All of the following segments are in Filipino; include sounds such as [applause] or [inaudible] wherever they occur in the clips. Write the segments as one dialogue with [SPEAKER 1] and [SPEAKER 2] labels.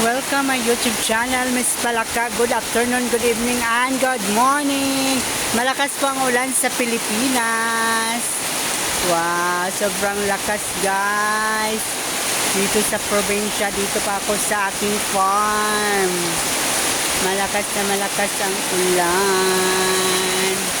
[SPEAKER 1] Welcome my YouTube channel, Miss Palaka. Good afternoon, good evening, and good morning. Malakas po ang ulan sa Pilipinas. Wow, sobrang lakas guys. Dito sa probinsya, dito pa ako sa aking farm. Malakas na malakas ang ulan.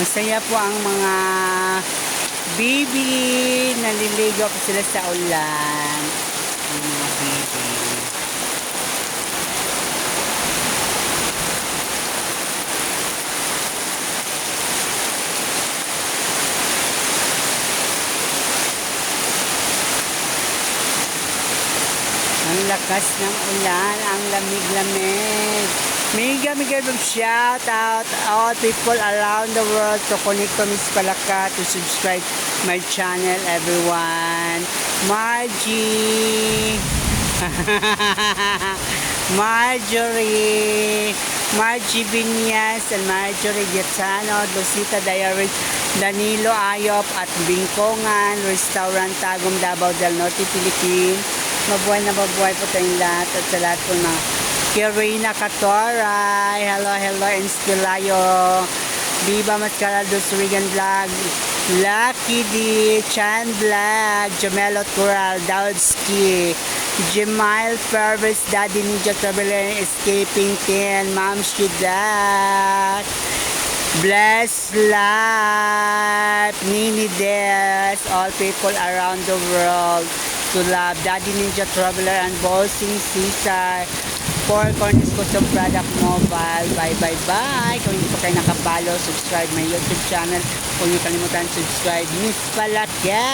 [SPEAKER 1] Masaya po ang mga baby. Naliligo po sila sa ulan. Ang mga baby. Ang lakas ng ulan, ang lamig-lamig. Mega mega big shout out all people around the world to connect to Miss Palaka to subscribe my channel everyone. Margie. [laughs] Marjorie. Margie Vinyas and Marjorie Giatano, Lucita Diaries, Danilo Ayop at Bingkongan, Restaurant Tagum Davao del Norte, Philippines. Mabuhay na mabuhay po tayong lahat at sa lahat po na Kirina Katoray, hello, hello, Instilayo, Viva Mascarado Surigan Vlog, Lucky D, Chan Vlog, Jamelo Coral, Daudski, Jemile Purvis, Daddy Ninja Traveler, Escaping Ten, Ma'am Shidat, Bless life, Nini Des, all people around the world to love. Daddy Ninja Traveler and Bossing Caesar for Cornish Custom Product Mobile. Bye bye bye. Kung hindi pa kayo nakapalo, subscribe my YouTube channel. Huwag niyo kalimutan subscribe Miss Palaka.